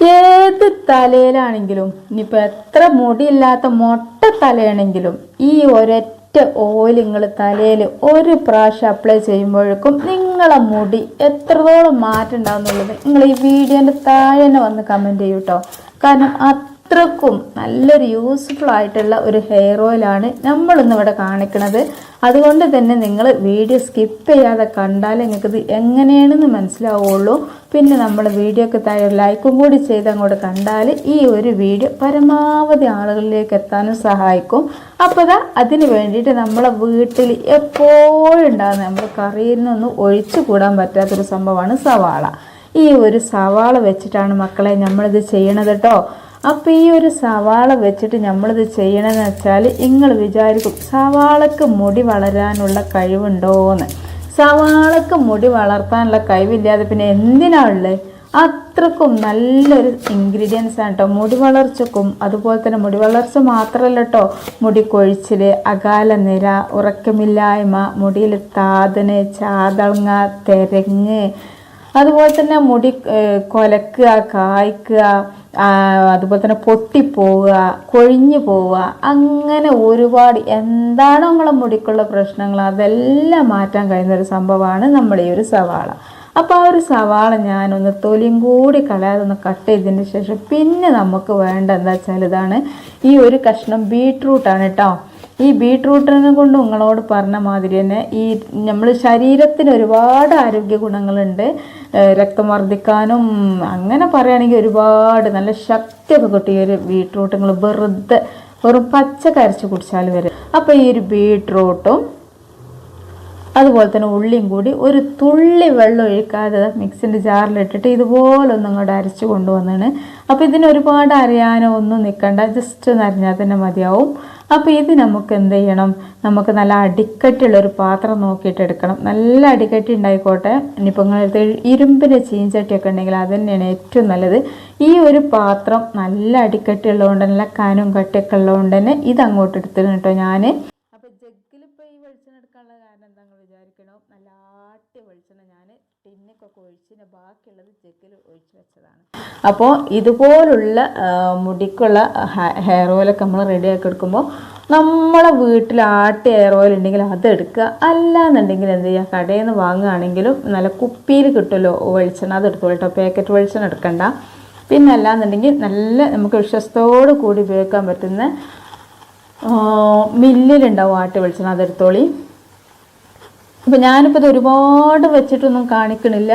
ഏത് തലയിലാണെങ്കിലും ഇനിയിപ്പോൾ എത്ര മുടിയില്ലാത്ത മൊട്ട തലയാണെങ്കിലും ഈ ഒരൊറ്റ ഓയിൽ നിങ്ങൾ തലയിൽ ഒരു പ്രാവശ്യം അപ്ലൈ ചെയ്യുമ്പോഴേക്കും നിങ്ങളെ മുടി എത്രത്തോളം മാറ്റം ഉണ്ടാവുന്നുള്ളത് നിങ്ങൾ ഈ വീഡിയോന്റെ താഴെ തന്നെ വന്ന് കമന്റ് ചെയ്യൂ കേട്ടോ കാരണം അത്രക്കും നല്ലൊരു യൂസ്ഫുൾ ആയിട്ടുള്ള ഒരു ഹെയർ ഓയിലാണ് നമ്മളിന്നിവിടെ കാണിക്കുന്നത് അതുകൊണ്ട് തന്നെ നിങ്ങൾ വീഡിയോ സ്കിപ്പ് ചെയ്യാതെ കണ്ടാൽ നിങ്ങൾക്കിത് എങ്ങനെയാണെന്ന് മനസ്സിലാവുള്ളൂ. പിന്നെ നമ്മൾ വീഡിയോക്ക് താഴെ ലൈക്കും കൂടി ചെയ്ത് അങ്ങോട്ട് കണ്ടാൽ ഈ ഒരു വീഡിയോ പരമാവധി ആളുകളിലേക്ക് എത്താനും സഹായിക്കും. അപ്പോൾ അതാ അതിന് വേണ്ടിയിട്ട് നമ്മളെ വീട്ടിൽ എപ്പോഴും ഉണ്ടാകുന്ന നമ്മൾ കറിയിൽ നിന്നൊന്നും ഒഴിച്ചു കൂടാൻ പറ്റാത്തൊരു സംഭവമാണ് സവാള. ഈ ഒരു സവാള വെച്ചിട്ടാണ് മക്കളെ നമ്മളിത് ചെയ്യണത് കേട്ടോ അപ്പോൾ ഈ ഒരു സവാള വെച്ചിട്ട് നമ്മളിത് ചെയ്യണമെന്ന് വെച്ചാൽ നിങ്ങൾ വിചാരിക്കും സവാളക്ക് മുടി വളരാനുള്ള കഴിവുണ്ടോയെന്ന് സവാളക്ക് മുടി വളർത്താനുള്ള കഴിവില്ലാതെ പിന്നെ എന്തിനാ ഉള്ളത് അത്രക്കും നല്ലൊരു ഇൻഗ്രീഡിയൻസ് ആണ് കേട്ടോ മുടി വളർച്ചക്കും അതുപോലെ തന്നെ മുടി വളർച്ച മാത്രമല്ല കേട്ടോ മുടി കൊഴിച്ചിൽ അകാല നിര ഉറക്കമില്ലായ്മ മുടിയിൽ താതന് ചാതളങ്ങ തെരങ്ങ് അതുപോലെ തന്നെ മുടി കൊലക്കുക കായ്ക്കുക അതുപോലെ തന്നെ പൊട്ടിപ്പോവുക കൊഴിഞ്ഞു പോവുക അങ്ങനെ ഒരുപാട് എന്താണോ നമ്മളെ മുടിക്കുള്ള പ്രശ്നങ്ങൾ? അതെല്ലാം മാറ്റാൻ കഴിയുന്ന ഒരു സംഭവമാണ് നമ്മുടെ ഈ ഒരു സവാള. അപ്പോൾ ആ ഒരു സവാള ഞാനൊന്ന് തൊലിയും കൂടി കളയാതെ ഒന്ന് കട്ട് ചെയ്തതിന് ശേഷം പിന്നെ നമുക്ക് വേണ്ട എന്താ വെച്ചാൽ ഇതാണ് ഈ ഒരു കഷ്ണം ബീട്രൂട്ടാണ് കേട്ടോ. ഈ ബീട്രൂട്ടിനെ കൊണ്ട് നിങ്ങളോട് പറഞ്ഞ മാതിരി തന്നെ ഈ നമ്മൾ ശരീരത്തിന് ഒരുപാട് ആരോഗ്യ ഗുണങ്ങളുണ്ട്. രക്തം വർദ്ധിക്കാനും അങ്ങനെ പറയുകയാണെങ്കിൽ ഒരുപാട് നല്ല ശക്തിയൊക്കെ കിട്ടും ഈ ഒരു ബീട്രൂട്ട്. നിങ്ങൾ വെറുതെ വെറും പച്ച കരച്ച് കുടിച്ചാൽ വരെ. അപ്പോൾ ഈ ഒരു ബീട്രൂട്ടും അതുപോലെ തന്നെ ഉള്ളിയും കൂടി ഒരു തുള്ളി വെള്ളം ഒഴിക്കാതെ മിക്സിന്റെ ജാറിലിട്ടിട്ട് ഇതുപോലെ ഒന്ന് അങ്ങോട്ട് അരച്ച് കൊണ്ടുവന്നാണ്. അപ്പോൾ ഇതിന് ഒരുപാട് അറിയാനോ ഒന്നും നിൽക്കണ്ട ജസ്റ്റ് ഒന്ന് അറിഞ്ഞാൽ തന്നെ മതിയാവും. അപ്പോൾ ഇത് നമുക്ക് എന്ത് ചെയ്യണം? നമുക്ക് നല്ല അടിക്കട്ടുള്ളൊരു പാത്രം നോക്കിയിട്ട് എടുക്കണം. നല്ല അടിക്കട്ടി ഉണ്ടായിക്കോട്ടെ. ഇനിയിപ്പോൾ നിങ്ങളടുത്ത് ഇരുമ്പിന്റെ ചീഞ്ചട്ടിയൊക്കെ ഉണ്ടെങ്കിൽ അത് തന്നെയാണ് ഏറ്റവും നല്ലത്. ഈ ഒരു പാത്രം നല്ല അടിക്കട്ടി ഉള്ളതുകൊണ്ട് നല്ല കനും കട്ടിയൊക്കെ ഉള്ളതുകൊണ്ട് തന്നെ ഇത് അങ്ങോട്ട് എടുത്തിരുന്നു കേട്ടോ ഞാൻ അപ്പോൾ ജഗ്ഗിൽ ഇപ്പോൾ ഈ വെളിച്ചെണ്ണ എടുക്കാനുള്ള കാരണം എന്താ നിങ്ങൾ വിചാരിക്കണോ നല്ല ആട്ടിയ ഞാൻ ടിന്നൊക്കെ ഒഴിച്ച് ബാക്കിയുള്ളത് ജഗ്ഗിൽ ഒഴിച്ച് വെച്ചതാണ്. അപ്പോൾ ഇതുപോലുള്ള മുടിക്കുള്ള ഹെയർ ഓയിലൊക്കെ നമ്മൾ റെഡിയാക്കി എടുക്കുമ്പോൾ നമ്മളെ വീട്ടിൽ ആട്ടിയ ഹെയർ ഓയിൽ ഉണ്ടെങ്കിൽ അതെടുക്കുക അല്ലാന്നുണ്ടെങ്കിൽ എന്ത് ചെയ്യുക? കടയിൽ നിന്ന് വാങ്ങുകയാണെങ്കിലും നല്ല കുപ്പിയിൽ കിട്ടുമല്ലോ വെളിച്ചെണ്ണ അത് എടുത്തോളൂ കേട്ടോ. പാക്കറ്റ് വെളിച്ചെണ്ണ എടുക്കണ്ട. പിന്നെ അല്ലാന്നുണ്ടെങ്കിൽ നല്ല നമുക്ക് വിശ്വസത്തോടു കൂടി ഉപയോഗിക്കാൻ പറ്റുന്ന മില്ലിലുണ്ടാവും ആട്ടി വെളിച്ചെണ്ണ അതെടുത്തോളി അപ്പോൾ ഞാനിപ്പോൾ ഇത് ഒരുപാട് വെച്ചിട്ടൊന്നും കാണിക്കണില്ല.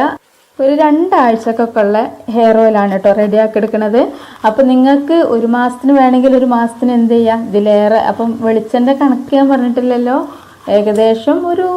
ഒരു രണ്ടാഴ്ചക്കൊക്കെ ഉള്ള ഹെയർ ഓയിലാണ് കേട്ടോ റെഡിയാക്കി എടുക്കുന്നത് അപ്പോൾ നിങ്ങൾക്ക് ഒരു മാസത്തിന് വേണമെങ്കിൽ ഒരു മാസത്തിന് എന്ത് ചെയ്യാം? ഇതിലേറെ. അപ്പം വെളിച്ചെണ്ണ കണക്ക് ഞാൻ പറഞ്ഞിട്ടില്ലല്ലോ. ഏകദേശം ഒരു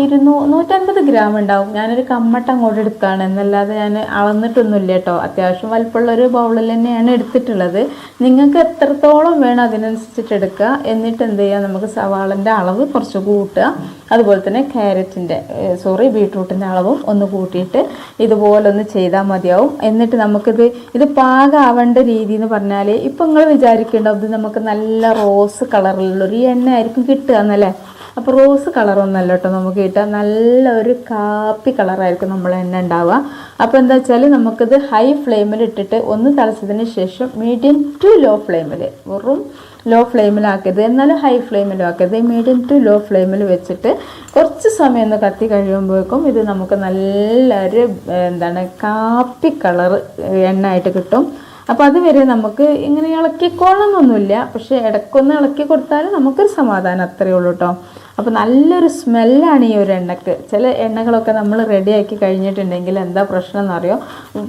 ഇരുന്നൂ നൂറ്റൻപത് ഗ്രാം ഉണ്ടാവും. ഞാനൊരു കമ്മട്ട അങ്ങോട്ട് എടുക്കുകയാണ് എന്നല്ലാതെ ഞാൻ അളന്നിട്ടൊന്നുമില്ല കേട്ടോ. അത്യാവശ്യം വലിപ്പമുള്ള ഒരു ബൗളിൽ തന്നെയാണ് എടുത്തിട്ടുള്ളത്. നിങ്ങൾക്ക് എത്രത്തോളം വേണം അതിനനുസരിച്ചിട്ട് എടുക്കുക. എന്നിട്ട് എന്ത് ചെയ്യുക? നമുക്ക് സവാളന്റെ അളവ് കുറച്ച് കൂട്ടുക. അതുപോലെ തന്നെ ക്യാരറ്റിന്റെ സോറി ബീട്രൂട്ടിന്റെ അളവും ഒന്ന് കൂട്ടിയിട്ട് ഇതുപോലെ ഒന്ന് ചെയ്താൽ മതിയാവും. എന്നിട്ട് നമുക്കിത് ഇത് പാകാവേണ്ട രീതി എന്ന് പറഞ്ഞാൽ ഇപ്പം നിങ്ങൾ വിചാരിക്കേണ്ടത് നമുക്ക് നല്ല റോസ് കളറിലുള്ളൊരു എണ്ണ ആയിരിക്കും കിട്ടുക എന്നല്ലേ? അപ്പോൾ റോസ് കളറൊന്നല്ല കേട്ടോ നമുക്ക് കിട്ടുക. നല്ലൊരു കാപ്പി കളറായിരിക്കും നമ്മൾ എണ്ണ ഉണ്ടാവുക. അപ്പോൾ എന്താ വെച്ചാൽ നമുക്കിത് ഹൈ ഫ്ലെയിമിൽ ഇട്ടിട്ട് ഒന്ന് തിളച്ചതിന് ശേഷം മീഡിയം ടു ലോ ഫ്ലെയിമിൽ വെറും ലോ ഫ്ലെയിമിലാക്കരുത് എന്നാലും ഹൈ ഫ്ലെയിമിലും ആക്കരുത്. മീഡിയം ടു ലോ ഫ്ലെയിമിൽ വെച്ചിട്ട് കുറച്ച് സമയം ഒന്ന് കത്തി കഴിയുമ്പോഴേക്കും ഇത് നമുക്ക് നല്ലൊരു എന്താണ് കാപ്പി കളർ എണ്ണ ആയിട്ട് കിട്ടും അപ്പോൾ അതുവരെ നമുക്ക് ഇങ്ങനെ ഇളക്കിക്കോളണമെന്നൊന്നുമില്ല പക്ഷേ ഇടയ്ക്കൊന്ന് ഇളക്കി കൊടുത്താൽ നമുക്കൊരു സമാധാനം അത്രയേ ഉള്ളൂ കേട്ടോ. അപ്പോൾ നല്ലൊരു സ്മെല്ലാണ് ഈ ഒരു എണ്ണക്ക്. ചില എണ്ണകളൊക്കെ നമ്മൾ റെഡിയാക്കി കഴിഞ്ഞിട്ടുണ്ടെങ്കിൽ എന്താ പ്രശ്നം എന്നറിയോ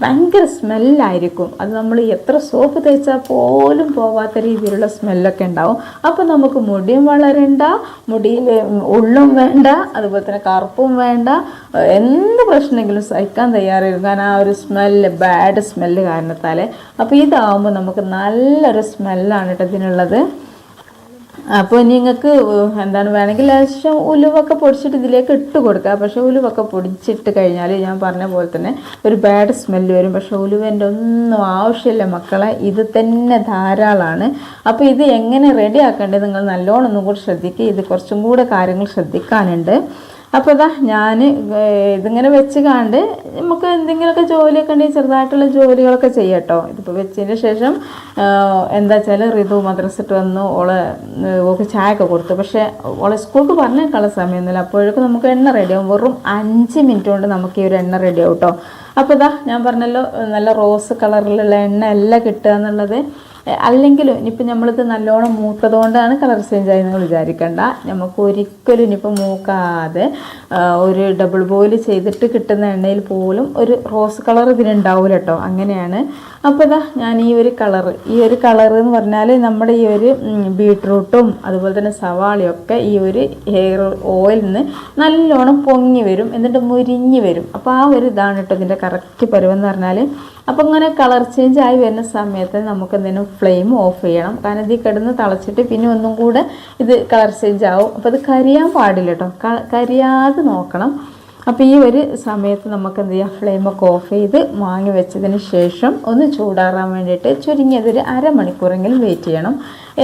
ഭയങ്കര സ്മെല്ലായിരിക്കും. അത് നമ്മൾ എത്ര സോപ്പ് തേച്ചാൽ പോലും പോവാത്ത രീതിയിലുള്ള സ്മെല്ലൊക്കെ ഉണ്ടാവും. അപ്പോൾ നമുക്ക് മുടിയും വളരണ്ട മുടിയിൽ ഉള്ളും വേണ്ട അതുപോലെ തന്നെ കറുപ്പും വേണ്ട എന്ത് പ്രശ്നമെങ്കിലും സഹിക്കാൻ തയ്യാറായിരുന്നു കാരണം ആ ഒരു സ്മെല്ല് ബാഡ് സ്മെല്ല് കാരണത്താലേ. അപ്പോൾ ഇതാവുമ്പോൾ നമുക്ക് നല്ലൊരു സ്മെല്ലാണ് കേട്ടോ ഇതിനുള്ളത്. അപ്പോൾ ഇനി നിങ്ങൾക്ക് എന്താണ് വേണമെങ്കിൽ ലേശം ഉലുവൊക്കെ പൊടിച്ചിട്ട് ഇതിലേക്ക് ഇട്ട് കൊടുക്കുക പക്ഷേ ഉലുവൊക്കെ പൊടിച്ചിട്ട് കഴിഞ്ഞാൽ ഞാൻ പറഞ്ഞ പോലെ തന്നെ ഒരു ബാഡ് സ്മെല്ല് വരും. പക്ഷേ ഉലുവന്റെ ഒന്നും ആവശ്യമില്ല മക്കളെ. ഇത് തന്നെ ധാരാളമാണ് അപ്പോൾ ഇത് എങ്ങനെ റെഡി ആക്കേണ്ടത് നിങ്ങൾ നല്ലോണം ഒന്നും കൂടി ശ്രദ്ധിക്കുക ഇത് കുറച്ചും കൂടെ കാര്യങ്ങൾ ശ്രദ്ധിക്കാനുണ്ട്. അപ്പോൾ ഇതാ ഞാൻ ഇതിങ്ങനെ വെച്ച് കണ്ട് നമുക്ക് എന്തെങ്കിലുമൊക്കെ ജോലിയൊക്കെ ഉണ്ടെങ്കിൽ ചെറുതായിട്ടുള്ള ജോലികളൊക്കെ ചെയ്യട്ടോ. ഇതിപ്പോൾ വെച്ചതിന് ശേഷം എന്താ വെച്ചാൽ ഋതു മദ്രസിട്ട് വന്നു. ഓളെ ഓക്ക് ഒക്കെ കൊടുത്തു. പക്ഷേ ഓളെ സ്കൂൾക്ക് പറഞ്ഞേക്കാനുള്ള സമയമൊന്നുമില്ല അപ്പോഴേക്കും നമുക്ക് എണ്ണ റെഡിയാവും വെറും അഞ്ച് മിനിറ്റ് കൊണ്ട് നമുക്ക് ഈ ഒരു എണ്ണ റെഡിയാവും കേട്ടോ അപ്പോൾ ഇതാ ഞാൻ പറഞ്ഞല്ലോ നല്ല റോസ് കളറിലുള്ള എണ്ണ എല്ലാം കിട്ടുക എന്നുള്ളത് അല്ലെങ്കിലും ഇനിയിപ്പോൾ നമ്മളിത് നല്ലോണം മൂത്തതുകൊണ്ടാണ് കളർ ചേഞ്ച് ആയി നിങ്ങൾ വിചാരിക്കണ്ട. നമുക്ക് ഒരിക്കലും ഇനിയിപ്പോൾ മൂക്കാതെ ഒരു ഡബിൾ ബോയിൽ ചെയ്തിട്ട് കിട്ടുന്ന എണ്ണയിൽ പോലും ഒരു റോസ് കളർ ഇതിനുണ്ടാവില്ല കേട്ടോ അങ്ങനെയാണ്. അപ്പോൾ ഇതാ ഞാൻ ഈ ഒരു കളർ ഈ ഒരു കളർ എന്ന് പറഞ്ഞാൽ നമ്മുടെ ഈ ഒരു ബീട്രൂട്ടും അതുപോലെ തന്നെ സവാളയും ഒക്കെ ഈ ഒരു ഹെയർ ഓയിലിൽ നിന്ന് നല്ലോണം പൊങ്ങി വരും എന്നിട്ട് മുരിഞ്ഞ് വരും. അപ്പോൾ ആ ഒരു ഇതാണ് കേട്ടോ ഇതിന്റെ കറക്റ്റ് പരുവെന്ന് പറഞ്ഞാൽ അപ്പോൾ അങ്ങനെ കളർ ചേഞ്ച് ആയി വരുന്ന സമയത്ത് നമുക്ക് എന്തെങ്കിലും ഫ്ലെയിം ഓഫ് ചെയ്യണം. കാരണം ഇതിൽ കിടന്ന് തളച്ചിട്ട് പിന്നെ ഒന്നും കൂടെ ഇത് കളർ ചേഞ്ച് ആവും. അപ്പോൾ അത് കരിയാൻ പാടില്ല കേട്ടോ കരിയാതെ നോക്കണം. അപ്പോൾ ഈ ഒരു സമയത്ത് നമുക്ക് എന്ത് ചെയ്യാം? ഫ്ലെയിമൊക്കെ ഓഫ് ചെയ്ത് വാങ്ങി വെച്ചതിന് ശേഷം ഒന്ന് ചൂടാറാൻ വേണ്ടിയിട്ട് ചുരുങ്ങിയതൊരു അരമണിക്കൂറെങ്കിലും വെയിറ്റ് ചെയ്യണം.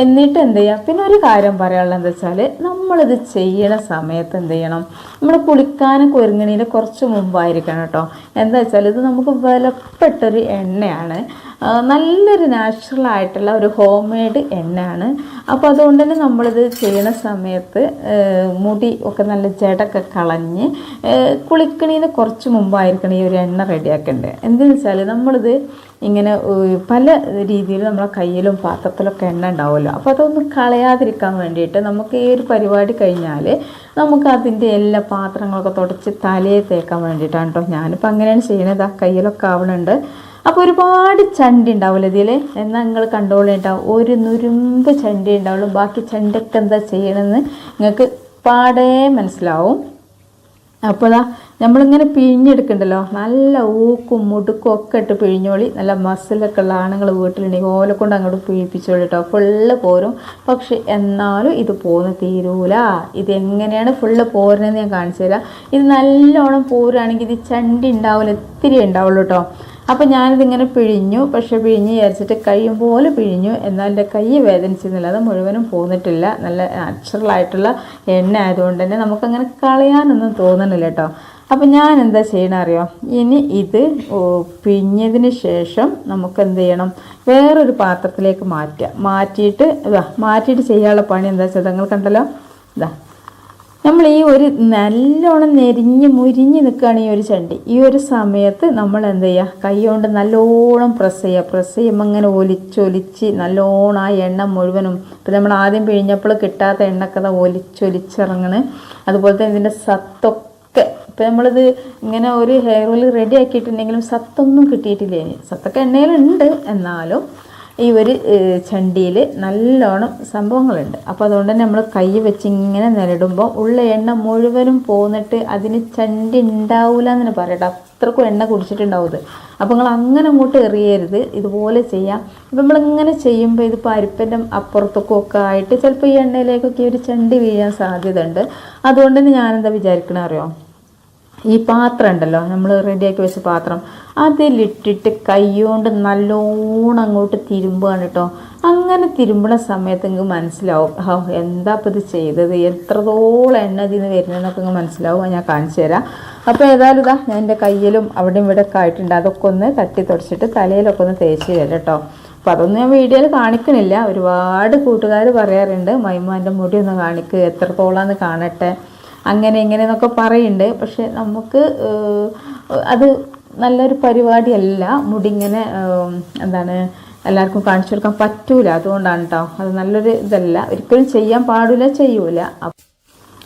എന്നിട്ട് എന്ത് ചെയ്യാം? പിന്നെ ഒരു കാര്യം പറയാനുള്ളത് എന്താ വെച്ചാൽ നമ്മളിത് ചെയ്യണ സമയത്ത് എന്ത് ചെയ്യണം? നമ്മൾ കുളിക്കാനൊക്കെ ഒരുങ്ങണതിന് കുറച്ച് മുമ്പായിരിക്കണം കേട്ടോ. എന്താ വെച്ചാൽ ഇത് നമുക്ക് വിലപ്പെട്ടൊരു എണ്ണയാണ്. നല്ലൊരു നാച്ചുറൽ ആയിട്ടുള്ള ഒരു ഹോം മെയ്ഡ് എണ്ണയാണ്. അപ്പോൾ അതുകൊണ്ട് തന്നെ നമ്മളിത് ചെയ്യണ സമയത്ത് മുടി ഒക്കെ നല്ല ജടൊക്കെ കളഞ്ഞ് കുളിക്കണീന് കുറച്ച് മുമ്പായിരിക്കണം ഈ ഒരു എണ്ണ റെഡിയാക്കേണ്ടത് എന്തെന്ന് വെച്ചാൽ നമ്മളിത് ഇങ്ങനെ പല രീതിയിൽ നമ്മളെ കയ്യിലും പാത്രത്തിലൊക്കെ എണ്ണ ഉണ്ടാവുമല്ലോ. അപ്പോൾ അതൊന്നും കളയാതിരിക്കാൻ വേണ്ടിയിട്ട് നമുക്ക് ഈ ഒരു പരിപാടി കഴിഞ്ഞാൽ നമുക്ക് അതിന്റെ എല്ലാ പാത്രങ്ങളൊക്കെ തുടച്ച് തലയെ തേക്കാൻ വേണ്ടിയിട്ടാണ് കേട്ടോ ഞാനിപ്പോൾ അങ്ങനെയാണ് ചെയ്യണത്. ആ കയ്യിലൊക്കെ ആവണുണ്ട്. അപ്പോൾ ഒരുപാട് ചണ്ടി ഉണ്ടാവില്ല ഇതിൽ എന്നാൽ നിങ്ങൾ കണ്ടോളിണ്ടാവും ഒരു നുരുമ്പ് ചണ്ടി ഉണ്ടാവുള്ളൂ. ബാക്കി ചണ്ടൊക്കെ എന്താ ചെയ്യണമെന്ന് നിങ്ങൾക്ക് പാടേ മനസ്സിലാവും. അപ്പോൾ നമ്മളിങ്ങനെ പിഴിഞ്ഞെടുക്കണ്ടല്ലോ? നല്ല ഊക്കും മുടുക്കും ഒക്കെ ഇട്ട് പിഴിഞ്ഞോളി. നല്ല മസിലൊക്കെ ഉള്ള ആണുങ്ങൾ വീട്ടിലുണ്ടെങ്കിൽ ഓല കൊണ്ട് അങ്ങോട്ട് പിഴിപ്പിച്ചോളി കേട്ടോ ഫുള്ള് പോരും. പക്ഷെ എന്നാലും ഇത് പോന്ന് തീരൂല. ഇത് എങ്ങനെയാണ് ഫുള്ള് പോരുന്നതെന്ന് ഞാൻ കാണിച്ചു തരാം. ഇത് നല്ലോണം പോരുകയാണെങ്കിൽ ഇത് ചണ്ടി ഉണ്ടാവില്ല ഒത്തിരി ഉണ്ടാവുള്ളൂ കേട്ടോ അപ്പോൾ ഞാനിതിങ്ങനെ പിഴിഞ്ഞു. പക്ഷെ പിഴിഞ്ഞ് വിചാരിച്ചിട്ട് കഴിയും പോലെ പിഴിഞ്ഞു. എന്നാൽ എന്റെ കൈ വേദനിച്ചിരുന്നില്ല. അത് മുഴുവനും പോന്നിട്ടില്ല. നല്ല നാച്ചുറൽ ആയിട്ടുള്ള എണ്ണ ആയതുകൊണ്ട് തന്നെ നമുക്കങ്ങനെ കളയാനൊന്നും തോന്നണില്ല കേട്ടോ അപ്പോൾ ഞാൻ എന്താ ചെയ്യണം അറിയോ ഇനി ഇത് പിഞ്ഞതിന് ശേഷം നമുക്ക് എന്ത് ചെയ്യണം? വേറൊരു പാത്രത്തിലേക്ക് മാറ്റുക. മാറ്റിയിട്ട് ഇതാ മാറ്റിയിട്ട് ചെയ്യാനുള്ള പണി എന്താ വെച്ചാൽ നിങ്ങൾ കണ്ടല്ലോ? ഇതാ നമ്മൾ ഈ ഒരു നല്ലോണം നെരിഞ്ഞ് മുരിഞ്ഞ് നിൽക്കുകയാണ് ഈ ഒരു ചണ്ടി. ഈ ഒരു സമയത്ത് നമ്മൾ എന്ത് ചെയ്യുക കൈ കൊണ്ട് നല്ലോണം പ്രസ് ചെയ്യുക പ്രസ് ചെയ്യുമ്പോൾ ഇങ്ങനെ ഒലിച്ചൊലിച്ച് നല്ലോണം ആ എണ്ണ മുഴുവനും ഇപ്പം നമ്മൾ ആദ്യം പിഴിഞ്ഞപ്പോൾ കിട്ടാത്ത എണ്ണക്കഥ ഒലിച്ചൊലിച്ചിറങ്ങണ് അതുപോലെ തന്നെ ഇതിന്റെ സത്തൊക്കെ ഇപ്പം നമ്മളിത് ഇങ്ങനെ ഒരു ഹെയർ ഓയിൽ റെഡി ആക്കിയിട്ടുണ്ടെങ്കിലും സത്തൊന്നും കിട്ടിയിട്ടില്ല? ഇനി സത്തൊക്കെ എണ്ണയിലുണ്ട്. എന്നാലും ഈ ഒരു ചണ്ടിയിൽ നല്ലോണം സംഭവങ്ങളുണ്ട്. അപ്പോൾ അതുകൊണ്ട് തന്നെ നമ്മൾ കൈ വെച്ച് ഇങ്ങനെ നിരടുമ്പോൾ ഉള്ള എണ്ണ മുഴുവനും പോന്നിട്ട് അതിന് ചണ്ടി ഉണ്ടാവില്ല എന്ന് പറയട്ടെ. അത്രക്കും എണ്ണ കുടിച്ചിട്ടുണ്ടാവും ഇത്. അപ്പോൾ നിങ്ങൾ അങ്ങനെ അങ്ങോട്ട് എറിയരുത്. ഇതുപോലെ ചെയ്യാം. അപ്പോൾ നമ്മളിങ്ങനെ ചെയ്യുമ്പോൾ ഇതിപ്പോൾ അരിപ്പന്റെ അപ്പുറത്തൊക്കെ ഒക്കെ ആയിട്ട് ചിലപ്പോൾ ഈ എണ്ണയിലേക്കൊക്കെ ഒരു ചണ്ടി വീഴാൻ സാധ്യതയുണ്ട്. അതുകൊണ്ട് തന്നെ ഞാനെന്താ വിചാരിക്കണേ അറിയോ? ഈ പാത്രം ഉണ്ടല്ലോ നമ്മൾ റെഡിയാക്കി വെച്ച പാത്രം. അതിലിട്ടിട്ട് കൈകൊണ്ട് നല്ലോണം അങ്ങോട്ട് തിരുമ്പുകയാണ് കേട്ടോ. അങ്ങനെ തിരുമ്പണ സമയത്ത് നിങ്ങൾക്ക് മനസ്സിലാവും ഹോ എന്താ ഇപ്പം ഇത് ചെയ്തത്? എത്രത്തോളം എണ്ണ ഇതിൽ നിന്ന് വരുന്നതെന്നൊക്കെ നിങ്ങൾക്ക് മനസ്സിലാവും. ഞാൻ കാണിച്ചു തരാം. അപ്പോൾ ഏതായാലും ഇതാ ഞാൻ എന്റെ കയ്യിലും അവിടെയും ഇവിടെ ഒക്കെ ആയിട്ടുണ്ട്. അതൊക്കെ ഒന്ന് തട്ടി തുടച്ചിട്ട് തലയിലൊക്കെ ഒന്ന് തേച്ച് തരാം കേട്ടോ. അപ്പോൾ അതൊന്നും ഞാൻ വീഡിയോയിൽ കാണിക്കണില്ല. ഒരുപാട് കൂട്ടുകാർ പറയാറുണ്ട് മൈമാന്റെ മുടി ഒന്ന് കാണിക്ക് എത്രത്തോളാന്ന് കാണട്ടെ? അങ്ങനെ ഇങ്ങനെ എന്നൊക്കെ പറയുന്നുണ്ട്. പക്ഷെ നമുക്ക് അത് നല്ലൊരു പരിപാടിയല്ല. മുടിങ്ങനെ എന്താണ് എല്ലാവർക്കും കാണിച്ചു കൊടുക്കാൻ പറ്റൂല. അതുകൊണ്ടാണ് കേട്ടോ അത് നല്ലൊരു ഇതല്ല. ഒരിക്കലും ചെയ്യാൻ പാടില്ല ചെയ്യൂല. അപ്പ-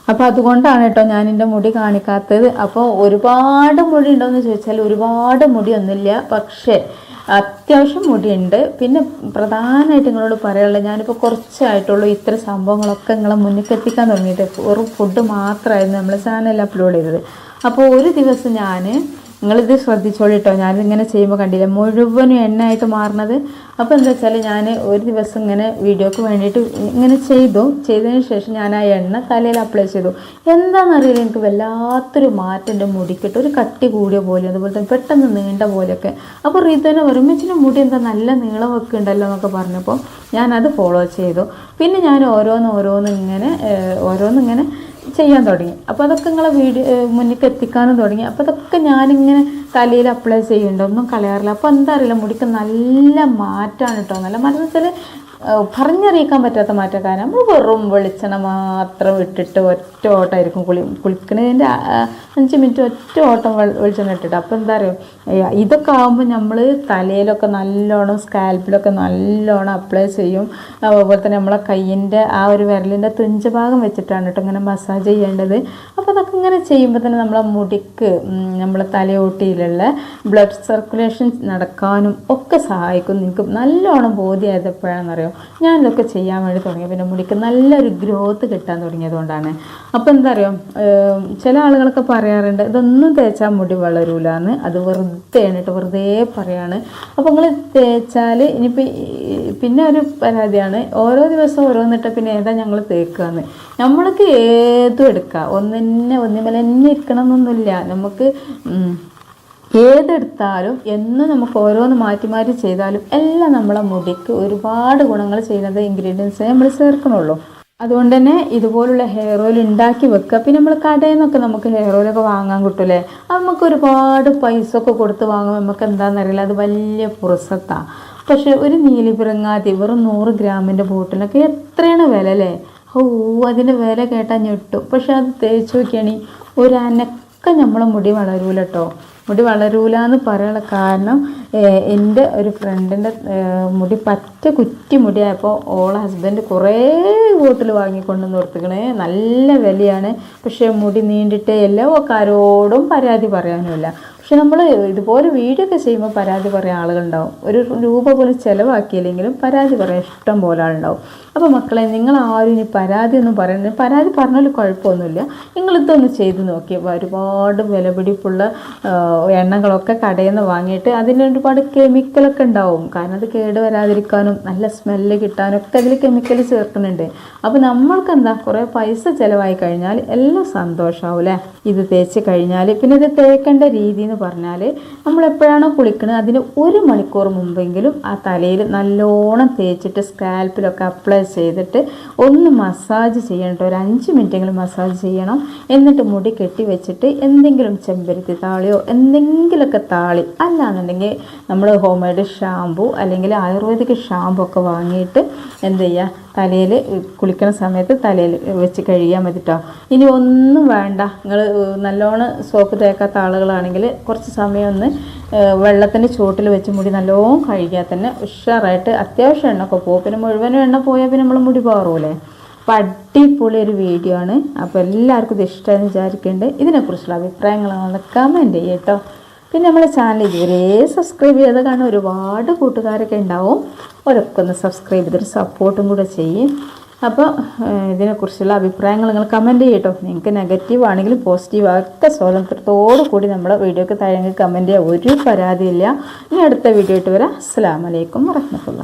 അപ്പോൾ അതുകൊണ്ടാണ് കേട്ടോ ഞാൻ എന്റെ മുടി കാണിക്കാത്തത്. അപ്പോൾ ഒരുപാട് മുടി ഉണ്ടോയെന്ന് ചോദിച്ചാൽ ഒരുപാട് മുടിയൊന്നുമില്ല പക്ഷേ അത്യാവശ്യം മുടിയുണ്ട്. പിന്നെ പ്രധാനമായിട്ട് നിങ്ങളോട് പറയാനുള്ളത് ഞാനിപ്പോൾ കുറച്ചായിട്ടുള്ളൂ ഇത്ര സംഭവങ്ങളൊക്കെ നിങ്ങളെ മുന്നിൽ എത്തിക്കാൻ തുടങ്ങിയിട്ട്. വെറും ഫുഡ് മാത്രമായിരുന്നു നമ്മൾ ചാനലിൽ അപ്ലോഡ് ചെയ്തത്. അപ്പോൾ ഒരു ദിവസം ഞാൻ നിങ്ങളിത് ശ്രദ്ധിച്ചോളൂ കേട്ടോ ഞാനിങ്ങനെ ചെയ്യുമ്പോൾ കണ്ടില്ല മുഴുവനും എണ്ണയായിട്ട് മാറുന്നത് അപ്പോൾ എന്താ വെച്ചാൽ ഞാൻ ഒരു ദിവസം ഇങ്ങനെ വീഡിയോക്ക് വേണ്ടിയിട്ട് ഇങ്ങനെ ചെയ്തു. ചെയ്തതിന് ശേഷം ഞാൻ ആ എണ്ണ തലയിൽ അപ്ലൈ ചെയ്തു. എന്താണെന്നറിയില്ല എനിക്ക് വല്ലാത്തൊരു മാറ്റം എന്റെ മുടിക്കിട്ട്. ഒരു കട്ടി കൂടിയ പോലെ അതുപോലെ തന്നെ പെട്ടെന്ന് നീണ്ട പോലെയൊക്കെ. അപ്പോൾ റീതനെ ഒരുമിച്ചിന് മുടി എന്താ നല്ല നീളം ഉണ്ടല്ലോ എന്നൊക്കെ പറഞ്ഞപ്പോൾ ഞാനത് ഫോളോ ചെയ്തു. പിന്നെ ഞാൻ ഓരോന്ന് ഓരോന്ന് ഇങ്ങനെ ഓരോന്നിങ്ങനെ ചെയ്യാൻ തുടങ്ങി. അപ്പോൾ അതൊക്കെ നിങ്ങളെ വീഡിയോ മുന്നിലേക്ക് എത്തിക്കാനും തുടങ്ങി. അപ്പോൾ അതൊക്കെ ഞാനിങ്ങനെ തലയിൽ അപ്ലൈ ചെയ്യുന്നുണ്ട്. ഒന്നും കളയാറില്ല. അപ്പോൾ എന്താ അറിയില്ല മുടിക്ക് നല്ല മാറ്റമാണ് കേട്ടോ നല്ല മാറ്റം എന്ന് വെച്ചാൽ പറഞ്ഞറിയിക്കാൻ പറ്റാത്ത മാറ്റം കാരണം നമ്മൾ വെറും വെളിച്ചെണ്ണ മാത്രം ഇട്ടിട്ട് ഒറ്റ ഓട്ടമായിരിക്കും കുളി കുളിക്കുന്നതിന്റെ അഞ്ച് മിനിറ്റ് ഒറ്റ ഓട്ടം വെളിച്ചെണ്ണ ഇട്ടിട്ട്. അപ്പോൾ എന്താ പറയുക ഇതൊക്കെ ആകുമ്പോൾ നമ്മൾ തലയിലൊക്കെ നല്ലോണം സ്കാൽപ്പിലൊക്കെ നല്ലോണം അപ്ലൈ ചെയ്യും. അതുപോലെ തന്നെ നമ്മളെ കയ്യിന്റെ ആ ഒരു വിരലിന്റെ തുഞ്ച ഭാഗം വെച്ചിട്ടാണ് കേട്ടോ ഇങ്ങനെ മസാജ് ചെയ്യേണ്ടത്. അപ്പോൾ അതൊക്കെ ഇങ്ങനെ ചെയ്യുമ്പോൾ തന്നെ നമ്മളെ മുടിക്ക് നമ്മളെ തലയോട്ടിയിലുള്ള ബ്ലഡ് സർക്കുലേഷൻ നടക്കാനും ഒക്കെ സഹായിക്കും. നിങ്ങൾക്ക് നല്ലോണം ബോധ്യമായപ്പോഴാണെന്നറിയോ ഞാനിതൊക്കെ ചെയ്യാൻ വേണ്ടി തുടങ്ങി. പിന്നെ മുടിക്ക് നല്ലൊരു ഗ്രോത്ത് കിട്ടാൻ തുടങ്ങിയതുകൊണ്ടാണ്. അപ്പോൾ എന്താ അറിയോ ചില ആളുകളൊക്കെ പറയാറുണ്ട് ഇതൊന്നും തേച്ചാൽ മുടി വളരൂല എന്ന് അത് വെറുതെ കേട്ടോ വെറുതെ പറയാണ്. അപ്പോൾ നിങ്ങൾ തേച്ചാൽ ഇനിയിപ്പോൾ പിന്നെ ഒരു പരാതിയാണ് ഓരോ ദിവസവും ഓരോന്നിട്ട് പിന്നെ ഏതാ ഞങ്ങൾ തേക്കുകയെന്ന് നമ്മൾക്ക് ഏതും എടുക്കാം. ഒന്നിനെ ഒന്നിമല തന്നെ ഇരിക്കണം എന്നൊന്നുമില്ല നമുക്ക് ഏതെടുത്താലും എന്നും നമുക്ക് ഓരോന്ന് മാറ്റി മാറ്റി ചെയ്താലും എല്ലാം നമ്മളെ മുടിക്ക് ഒരുപാട് ഗുണങ്ങൾ ചെയ്യുന്നത് ഇൻഗ്രീഡിയൻസ് നമ്മൾ ചേർക്കണുള്ളൂ. അതുകൊണ്ട് തന്നെ ഇതുപോലുള്ള ഹെയർ ഓയിൽ ഉണ്ടാക്കി വെക്കുക. പിന്നെ നമ്മൾ കടയിൽ നിന്നൊക്കെ നമുക്ക് ഹെയർ ഓയിലൊക്കെ വാങ്ങാൻ കിട്ടൂലേ? അത് നമുക്ക് ഒരുപാട് പൈസ ഒക്കെ കൊടുത്ത് വാങ്ങുമ്പോൾ നമുക്ക് എന്താണെന്നറിയില്ല അത് വലിയ പുറസത്താണ് പക്ഷേ ഒരു നീലിപിറങ്ങാതി വെറും നൂറ് ഗ്രാമിന്റെ ബോട്ടിലൊക്കെ എത്രയാണ് വില അല്ലേ? ഓ അതിന്റെ വില കേട്ടാൽ ഞെട്ടും. പക്ഷെ അത് തേച്ച് നോക്കിയാണെങ്കിൽ ഒരു നമ്മളെ മുടി വളരൂല കേട്ടോ മുടി വളരൂല എന്ന് പറയാനുള്ള കാരണം എന്റെ ഒരു ഫ്രണ്ടിന്റെ മുടി പറ്റ കുറ്റി മുടിയായപ്പോൾ ഓളെ ഹസ്ബൻഡ് കുറേ ബോട്ടിൽ വാങ്ങിക്കൊണ്ട് നിർത്തിക്കണേ നല്ല വിലയാണ്. പക്ഷേ മുടി നീണ്ടിട്ടേ എല്ലാ ആരോടും പരാതി പറയാനുമില്ല. പക്ഷെ നമ്മൾ ഇതുപോലെ വീഡിയോ ഒക്കെ ചെയ്യുമ്പോൾ പരാതി പറയാൻ ആളുകളുണ്ടാവും. ഒരു രൂപ പോലും ചിലവാക്കിയില്ലെങ്കിലും പരാതി പറയാൻ ഇഷ്ടം പോലെ ആളുണ്ടാവും. അപ്പോൾ മക്കളെ നിങ്ങൾ ആരും ഇനി പരാതി ഒന്നും പറയുന്നത് പരാതി പറഞ്ഞാലും കുഴപ്പമൊന്നുമില്ല. നിങ്ങളിതൊന്ന് ചെയ്ത് നോക്കി. ഒരുപാട് വിലപിടിപ്പുള്ള എണ്ണകളൊക്കെ കടയിൽ നിന്ന് വാങ്ങിയിട്ട് അതിന് ഒരുപാട് കെമിക്കലൊക്കെ ഉണ്ടാവും. കാരണം അത് കേട് വരാതിരിക്കാനും നല്ല സ്മെല്ല് കിട്ടാനും ഒക്കെ അതിൽ കെമിക്കൽ ചേർക്കുന്നുണ്ട്. അപ്പോൾ നമ്മൾക്ക് എന്താ കുറേ പൈസ ചിലവായി കഴിഞ്ഞാൽ എല്ലാം സന്തോഷമാവും അല്ലേ? ഇത് തേച്ച് കഴിഞ്ഞാൽ. പിന്നെ ഇത് തേക്കേണ്ട രീതി എന്ന് പറഞ്ഞാൽ നമ്മൾ എപ്പോഴാണോ കുളിക്കുന്നത് അതിന് ഒരു മണിക്കൂർ മുമ്പെങ്കിലും ആ തലയിൽ നല്ലോണം തേച്ചിട്ട് സ്കാൽപ്പിലൊക്കെ അപ്ലൈ ചെയ്തിട്ട് ഒന്ന് മസാജ് ചെയ്യണം കേട്ടോ ഒരു അഞ്ച് മിനിറ്റെങ്കിലും മസാജ് ചെയ്യണം. എന്നിട്ട് മുടി കെട്ടി വെച്ചിട്ട് എന്തെങ്കിലും ചെമ്പരത്തി താളിയോ എന്തെങ്കിലുമൊക്കെ താളി. അല്ലാന്നുണ്ടെങ്കിൽ നമ്മൾ ഹോം മെയ്ഡ് അല്ലെങ്കിൽ ആയുർവേദിക് ഷാമ്പു ഒക്കെ വാങ്ങിയിട്ട് എന്ത് ചെയ്യുക തലയിൽ കുളിക്കുന്ന സമയത്ത് തലയിൽ വെച്ച് കഴുകിയാൽ മതി കേട്ടോ ഇനി ഒന്നും വേണ്ട. നിങ്ങൾ നല്ലോണം സോപ്പ് തേക്കാത്ത ആളുകളാണെങ്കിൽ കുറച്ച് സമയം ഒന്ന് വെള്ളത്തിന്റെ ചുവട്ടിൽ വെച്ച് മുടി നല്ലോണം കഴുകിയാൽ തന്നെ ഉഷാറായിട്ട് അത്യാവശ്യം എണ്ണ ഒക്കെ പോകും പിന്നെ മുഴുവനും എണ്ണ പോയാൽ പിന്നെ നമ്മൾ മുടി പാറൂലേ. അപ്പോൾ അടിപൊളി ഒരു വീഡിയോ ആണ്. അപ്പോൾ എല്ലാവർക്കും ഇത് ഇഷ്ടമെന്ന് വിചാരിക്കുന്നുണ്ട് ഇതിനെക്കുറിച്ചുള്ള അഭിപ്രായങ്ങൾ നിങ്ങൾ കമന്റ് ചെയ്യും കേട്ടോ പിന്നെ നമ്മളെ ചാനൽ ഇതുവരെ സബ്സ്ക്രൈബ് ചെയ്ത് കാണാൻ ഒരുപാട് കൂട്ടുകാരൊക്കെ ഉണ്ടാവും. അവരൊക്കെ ഒന്ന് സബ്സ്ക്രൈബ് ചെയ്തിട്ട് സപ്പോർട്ടും കൂടെ ചെയ്യും. അപ്പോൾ ഇതിനെക്കുറിച്ചുള്ള അഭിപ്രായങ്ങൾ നിങ്ങൾ കമന്റ് ചെയ്യട്ടോ. നിങ്ങൾക്ക് നെഗറ്റീവ് ആണെങ്കിലും പോസിറ്റീവ് ഒക്കെ സ്വാതന്ത്ര്യത്തോടു കൂടി നമ്മുടെ വീഡിയോക്ക് താഴെ കമന്റ് ചെയ്യുക ഒരു പരാതിയില്ല. ഇനി അടുത്ത വീഡിയോ ആയിട്ട് വരാം. അസ്സാം വലൈക്കും വറഹമത്തുള്ള